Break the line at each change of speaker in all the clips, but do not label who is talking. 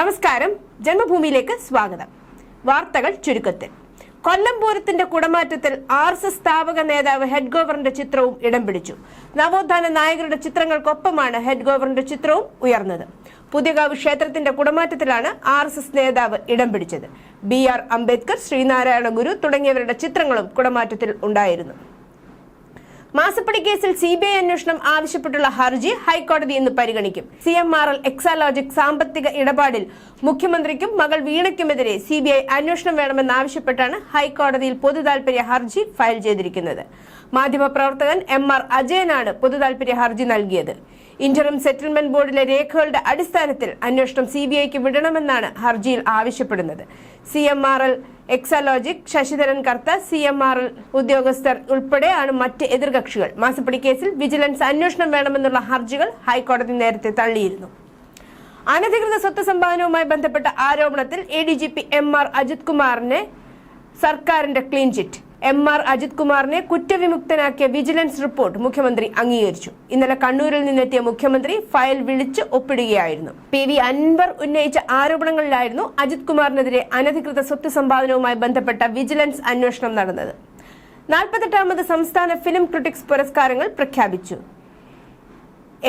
നമസ്കാരം. ജന്മഭൂമിയിലേക്ക് സ്വാഗതം. വാർത്തകൾ ചുരുക്കത്തിൽ. കൊല്ലം പൂരത്തിന്റെ കുടമാറ്റത്തിൽ ആർ എസ് എസ് സ്ഥാപക നേതാവ് ഹെഡ് ഗോവറിന്റെ ചിത്രവും ഇടം പിടിച്ചു. നവോത്ഥാന നായകരുടെ ചിത്രങ്ങൾക്കൊപ്പമാണ് ഗോവറിന്റെ ചിത്രവും ഉയർന്നത്. പുതിയകാവ് ക്ഷേത്രത്തിന്റെ കുടമാറ്റത്തിലാണ് ആർ എസ് എസ് നേതാവ് ഇടം പിടിച്ചത്. ബി ആർ അംബേദ്കർ ശ്രീനാരായണ ഗുരു തുടങ്ങിയവരുടെ ചിത്രങ്ങളും കുടമാറ്റത്തിൽ ഉണ്ടായിരുന്നു. മാസപ്പടി കേസിൽ സി ബി ഐ അന്വേഷണം ആവശ്യപ്പെട്ടുള്ള ഹർജി ഹൈക്കോടതി ഇന്ന് പരിഗണിക്കും. C M R L Exalogic സാമ്പത്തിക ഇടപാടിൽ മുഖ്യമന്ത്രിക്കും മകൾ വീണയ്ക്കുമെതിരെ സി ബി ഐ അന്വേഷണം വേണമെന്നാവശ്യപ്പെട്ടാണ് ഹൈക്കോടതിയിൽ പൊതുതാൽപര്യ ഹർജി ഫയൽ ചെയ്തിരിക്കുന്നത്. മാധ്യമപ്രവർത്തകൻ എം ആർ അജയനാണ് പൊതുതാൽപര്യ ഹർജി നൽകിയത്. ഇന്ററും സെറ്റിൽമെന്റ് ബോർഡിലെ രേഖകളുടെ അടിസ്ഥാനത്തിൽ അന്വേഷണം സി ബി ഐക്ക് വിടണമെന്നാണ് ഹർജിയിൽ ആവശ്യപ്പെടുന്നത്. C M R L Exalogic Sasidharan Kartha C M R L ഉദ്യോഗസ്ഥർ ഉൾപ്പെടെയാണ് മറ്റ് എതിർകക്ഷികൾ. മാസപ്പടി കേസിൽ വിജിലൻസ് അന്വേഷണം വേണമെന്നുള്ള ഹർജികൾ ഹൈക്കോടതി നേരത്തെ തള്ളിയിരുന്നു. അനധികൃത സ്വത്ത് സമ്പാദനവുമായി ബന്ധപ്പെട്ട ആരോപണത്തിൽ A D G P M R Ajith കുമാറിനെ സർക്കാരിന്റെ clean chit. M R Ajith കുമാറിനെ കുറ്റവിമുക്തനാക്കിയ വിജിലൻസ് റിപ്പോർട്ട് മുഖ്യമന്ത്രി അംഗീകരിച്ചു. ഇന്നലെ കണ്ണൂരിൽ നിന്നെത്തിയ മുഖ്യമന്ത്രി ഫയൽ വിളിച്ച് ഒപ്പിടുകയായിരുന്നു. പി വി അൻവർ ഉന്നയിച്ച ആരോപണങ്ങളിലായിരുന്നു അജിത് കുമാറിനെതിരെ അനധികൃത സ്വത്ത് സമ്പാദനവുമായി ബന്ധപ്പെട്ട വിജിലൻസ് അന്വേഷണം നടന്നത്. നാൽപ്പത്തെട്ടാമത് സംസ്ഥാന ഫിലിം ക്രിട്ടിക്സ് പുരസ്കാരങ്ങൾ പ്രഖ്യാപിച്ചു.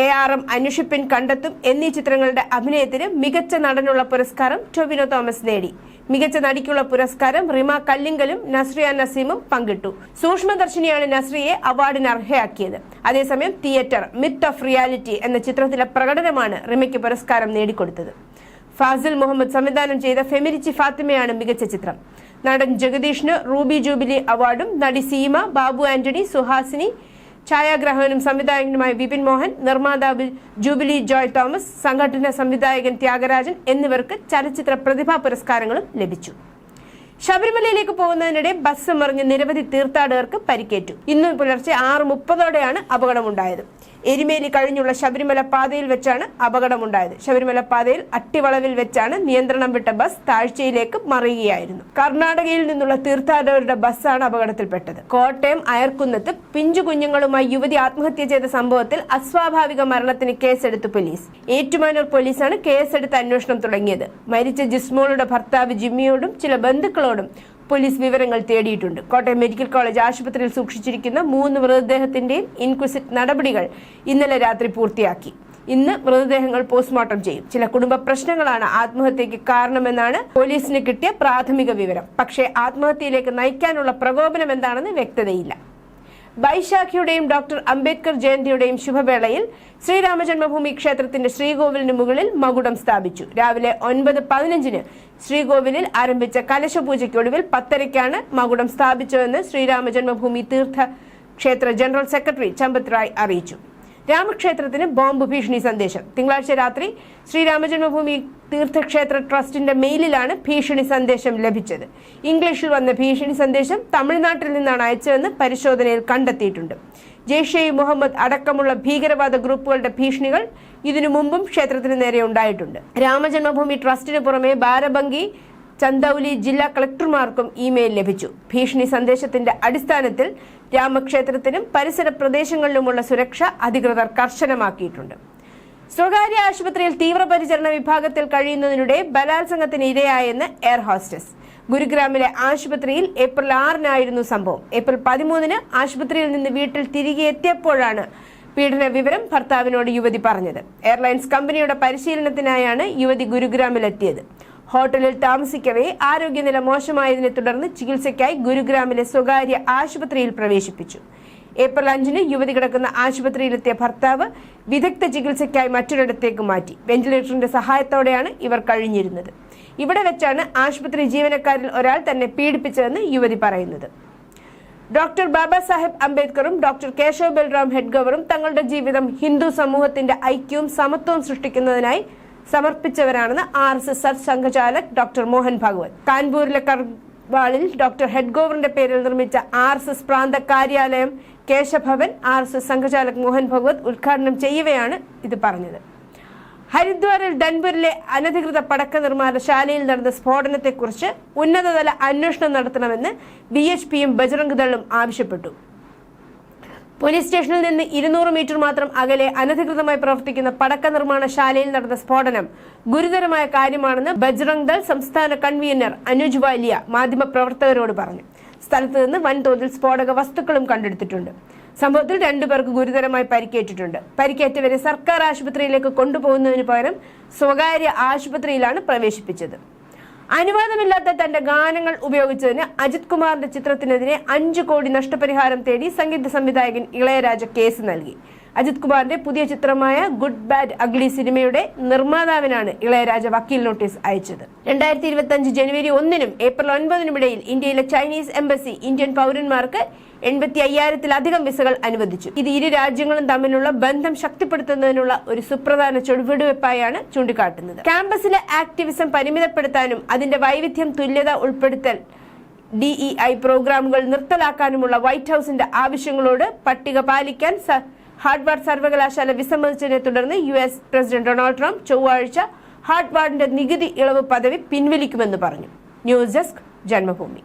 എ ആർ എം അന്വേഷിപ്പിൻ കണ്ടെത്തും എന്നീ ചിത്രങ്ങളുടെ അഭിനയത്തിന് മികച്ച നടനുള്ള പുരസ്കാരം ടൊവിനോ തോമസ് നേടി. മികച്ച നടിക്കുള്ള പുരസ്കാരം റിമ കല്ലിങ്കലും നസ്രിയ നസീമും പങ്കിട്ടു. സൂക്ഷ്മദർശിനിയാണ് നസ്രിയെ അവാർഡിന് അർഹയാക്കിയത്. അതേസമയം തിയേറ്റർ മിത്ത് ഓഫ് റിയാലിറ്റി എന്ന ചിത്രത്തിലെ പ്രകടനമാണ് റിമയ്ക്ക് പുരസ്കാരം നേടിക്കൊടുത്തത്. ഫാസിൽ മുഹമ്മദ് സംവിധാനം ചെയ്ത ഫെമിരിച്ചി ഫാത്തിമയാണ് മികച്ച ചിത്രം. നടൻ ജഗദീഷിന് റൂബി ജൂബിലി അവാർഡും നടി സീമ ബാബു ആന്റണി സുഹാസിനി ഛായാഗ്രാഹകനും സംവിധായകനുമായ വിപിൻ മോഹൻ നിർമ്മാതാവ് ജൂബിലി ജോയ് തോമസ് സംഘടന സംവിധായകൻ ത്യാഗരാജൻ എന്നിവർക്ക് ചലച്ചിത്ര പ്രതിഭാ പുരസ്കാരങ്ങളും ലഭിച്ചു. ശബരിമലയിലേക്ക് പോകുന്നതിനിടെ ബസ് മറിഞ്ഞ് നിരവധി തീർത്ഥാടകർക്ക് പരിക്കേറ്റു. ഇന്ന് പുലർച്ചെ ആറ് മുപ്പതോടെയാണ് അപകടമുണ്ടായത്. എരിമേലി കഴിഞ്ഞുള്ള ശബരിമല പാതയിൽ വെച്ചാണ് അപകടമുണ്ടായത്. ശബരിമല പാതയിൽ അട്ടിവളവിൽ വെച്ചാണ് നിയന്ത്രണം വിട്ട ബസ് താഴ്ചയിലേക്ക് മറിയുകയായിരുന്നു. കർണാടകയിൽ നിന്നുള്ള തീർത്ഥാടകരുടെ ബസ്സാണ് അപകടത്തിൽപ്പെട്ടത്. കോട്ടയം അയർക്കുന്നത്ത് പിഞ്ചു കുഞ്ഞുങ്ങളുമായി യുവതി ആത്മഹത്യ ചെയ്ത സംഭവത്തിൽ അസ്വാഭാവിക മരണത്തിന് കേസെടുത്തു പോലീസ്. ഏറ്റുമാനൂർ പോലീസാണ് കേസെടുത്ത് അന്വേഷണം തുടങ്ങിയത്. മരിച്ച ജിസ്മോളുടെ ഭർത്താവ് ജിമ്മിയോടും ചില ബന്ധുക്കളോടും പോലീസ് വിവരങ്ങൾ തേടിയിട്ടുണ്ട്. കോട്ടയം മെഡിക്കൽ കോളേജ് ആശുപത്രിയിൽ സൂക്ഷിച്ചിരിക്കുന്ന മൂന്ന് മൃതദേഹത്തിന്റെയും ഇൻക്വിസിറ്റ് നടപടികൾ ഇന്നലെ രാത്രി പൂർത്തിയാക്കി. ഇന്ന് മൃതദേഹങ്ങൾ പോസ്റ്റ്മോർട്ടം ചെയ്യും. ചില കുടുംബ പ്രശ്നങ്ങളാണ് ആത്മഹത്യക്ക് കാരണമെന്നാണ് പോലീസിന് കിട്ടിയ പ്രാഥമിക വിവരം. പക്ഷേ ആത്മഹത്യയിലേക്ക് നയിക്കാനുള്ള പ്രകോപനം എന്താണെന്ന് വ്യക്തതയില്ല. ബൈശാഖിയുടെയും ഡോക്ടർ അംബേദ്കർ ജയന്തിയുടെയും ശുഭവേളയിൽ ശ്രീരാമജന്മഭൂമി ക്ഷേത്രത്തിന്റെ ശ്രീകോവിലിന് മുകളിൽ മകുടം സ്ഥാപിച്ചു. രാവിലെ ഒൻപത് പതിനഞ്ചിന് ശ്രീകോവിലിൽ ആരംഭിച്ച കലശപൂജയ്ക്കൊടുവിൽ പത്തരയ്ക്കാണ് മകുടം സ്ഥാപിച്ചതെന്ന് ശ്രീരാമജന്മഭൂമി തീർത്ഥ ക്ഷേത്ര ജനറൽ സെക്രട്ടറി ചമ്പത് റായ് അറിയിച്ചു. രാമക്ഷേത്രത്തിന് ബോംബ് ഭീഷണി സന്ദേശം. തിങ്കളാഴ്ച രാത്രി ശ്രീരാമജന്മഭൂമി തീർത്ഥക്ഷേത്ര ട്രസ്റ്റിന്റെ മെയിലിലാണ് ഭീഷണി സന്ദേശം ലഭിച്ചത്. ഇംഗ്ലീഷിൽ വന്ന ഭീഷണി സന്ദേശം തമിഴ്നാട്ടിൽ നിന്നാണ് അയച്ചതെന്ന് പരിശോധനയിൽ കണ്ടെത്തിയിട്ടുണ്ട്. ജെയ്ഷെ മുഹമ്മദ് അടക്കമുള്ള ഭീകരവാദ ഗ്രൂപ്പുകളുടെ ഭീഷണികൾ ഇതിനു മുമ്പും ക്ഷേത്രത്തിന് നേരെ ഉണ്ടായിട്ടുണ്ട്. രാമജന്മഭൂമി ട്രസ്റ്റിന് പുറമെ ബാരബങ്കി ചന്ദൌലി ജില്ലാ കളക്ടർമാർക്കും ഇമെയിൽ ലഭിച്ചു. ഭീഷണി സന്ദേശത്തിന്റെ അടിസ്ഥാനത്തിൽ രാമക്ഷേത്രത്തിനും പരിസര പ്രദേശങ്ങളിലുമുള്ള സുരക്ഷ അധികൃതർ കർശനമാക്കിയിട്ടുണ്ട്. സ്വകാര്യ ആശുപത്രിയിൽ തീവ്രപരിചരണ വിഭാഗത്തിൽ കഴിയുന്നതിനിടെ ബലാത്സംഗത്തിന് ഇരയായെന്ന് എയർ ഹോസ്റ്റസ്. ഗുരുഗ്രാമിലെ ആശുപത്രിയിൽ ഏപ്രിൽ ആറിനായിരുന്നു സംഭവം. ഏപ്രിൽ പതിമൂന്നിന് ആശുപത്രിയിൽ നിന്ന് വീട്ടിൽ തിരികെ എത്തിയപ്പോഴാണ് പീഡന വിവരം ഭർത്താവിനോട് യുവതി പറഞ്ഞത്. എയർലൈൻസ് കമ്പനിയുടെ പരിശീലനത്തിനായാണ് യുവതി ഗുരുഗ്രാമിലെത്തിയത്. ഹോട്ടലിൽ താമസിക്കവേ ആരോഗ്യനില മോശമായതിനെ തുടർന്ന് ചികിത്സയ്ക്കായി ഗുരുഗ്രാമിലെ സ്വകാര്യ ആശുപത്രിയിൽ പ്രവേശിപ്പിച്ചു. ഏപ്രിൽ അഞ്ചിന് യുവതി കിടക്കുന്ന ആശുപത്രിയിലെത്തിയ ഭർത്താവ് വിദഗ്ധ ചികിത്സയ്ക്കായി മറ്റൊരിടത്തേക്ക് മാറ്റി. വെന്റിലേറ്ററിന്റെ സഹായത്തോടെയാണ് ഇവർ കഴിഞ്ഞിരുന്നത്. ഇവിടെ വെച്ചാണ് ആശുപത്രി ജീവനക്കാരിൽ ഒരാൾ തന്നെ പീഡിപ്പിച്ചതെന്ന് യുവതി പറയുന്നത്. ഡോക്ടർ ബാബാ സാഹേബ് അംബേദ്കറും ഡോക്ടർ കേശവ് ബൽറാം ഹെഡ്ഗവറും തങ്ങളുടെ ജീവിതം ഹിന്ദു സമൂഹത്തിന്റെ ഐക്യവും സമത്വവും സൃഷ്ടിക്കുന്നതിനായി സമർപ്പിച്ചവരാണെന്ന് ആർ എസ് എസ് സംഘചാലക് ഡോക്ടർ മോഹൻ ഭാഗവത്. കാൺപൂരിലെ കർവാളിൽ ഡോക്ടർ ഹെഡ്ഗോവറിന്റെ പേരിൽ നിർമ്മിച്ച ആർ എസ് എസ് പ്രാന്ത കാര്യാലയം Keshabhavan R S S sanghchalak Mohan Bhagwat ഉദ്ഘാടനം ചെയ്യവെയാണ് ഇത് പറഞ്ഞത്. ഹരിദ്വാറിൽ ഡൻപൂരിലെ അനധികൃത പടക്ക നിർമ്മാണശാലയിൽ നടന്ന സ്ഫോടനത്തെക്കുറിച്ച് ഉന്നതതല അന്വേഷണം നടത്തണമെന്ന് ബി എച്ച് പിയും ബജറംഗ് ദളും ആവശ്യപ്പെട്ടു. പോലീസ് സ്റ്റേഷനിൽ നിന്ന് ഇരുന്നൂറ് മീറ്റർ മാത്രം അകലെ അനധികൃതമായി പ്രവർത്തിക്കുന്ന പടക്ക നിർമ്മാണശാലയിൽ നടന്ന സ്ഫോടനം ഗുരുതരമായ കാര്യമാണെന്ന് ബജ്രംഗ് ദൾ സംസ്ഥാന കൺവീനർ അനുജ് വാലിയ മാധ്യമപ്രവർത്തകരോട് പറഞ്ഞു. സ്ഥലത്ത് നിന്ന് വൻതോതിൽ സ്ഫോടക വസ്തുക്കളും കണ്ടെടുത്തിട്ടുണ്ട്. സംഭവത്തിൽ രണ്ടുപേർക്ക് ഗുരുതരമായി പരിക്കേറ്റിട്ടുണ്ട്. പരിക്കേറ്റവരെ സർക്കാർ ആശുപത്രിയിലേക്ക് കൊണ്ടുപോകുന്നതിന് പകരം സ്വകാര്യ ആശുപത്രിയിലാണ് പ്രവേശിപ്പിച്ചത്. അനുവാദമില്ലാത്ത തന്റെ ഗാനങ്ങൾ ഉപയോഗിച്ചതിന് അജിത് കുമാറിന്റെ ചിത്രത്തിനെതിരെ അഞ്ചു കോടി നഷ്ടപരിഹാരം തേടി സംഗീത സംവിധായകൻ ഇളയരാജ കേസ് നൽകി. അജിത് കുമാറിന്റെ പുതിയ ചിത്രമായ ഗുഡ് ബാഡ് അഗ്ലി സിനിമയുടെ നിർമ്മാതാവിനാണ് ഇളയരാജ വക്കീൽ നോട്ടീസ് അയച്ചത്. രണ്ടായിരത്തി ഇരുപത്തി അഞ്ച് ജനുവരി ഒന്നിനും ഏപ്രിൽ ഒൻപതിനും ഇടയിൽ ഇന്ത്യയിലെ ചൈനീസ് എംബസി ഇന്ത്യൻ പൗരന്മാർക്ക് എൺപത്തി അയ്യായിരത്തിലധികം വിസകൾ അനുവദിച്ചു. ഇത് ഇരു രാജ്യങ്ങളും തമ്മിലുള്ള ബന്ധം ശക്തിപ്പെടുത്തുന്നതിനുള്ള ഒരു സുപ്രധാന ചുവടുവെപ്പായാണ് ചൂണ്ടിക്കാട്ടുന്നത്. ക്യാമ്പസിലെ ആക്ടിവിസം പരിമിതപ്പെടുത്താനും അതിന്റെ വൈവിധ്യം തുല്യത ഉൾപ്പെടുത്തൽ ഡിഇഐ പ്രോഗ്രാമുകൾ നിർത്തലാക്കാനുമുള്ള വൈറ്റ് ഹൌസിന്റെ ആവശ്യങ്ങളോട് പട്ടിക പാലിക്കാൻ ഹാർഡ്വാർഡ് സർവകലാശാല വിസമ്മതിച്ചതിനെ തുടർന്ന് U S president Donald Trump ചൊവ്വാഴ്ച ഹാർഡ്വാർഡിന്റെ നികുതി ഇളവ് പദവി പിൻവലിക്കുമെന്ന് പറഞ്ഞു. News desk Janmabhumi.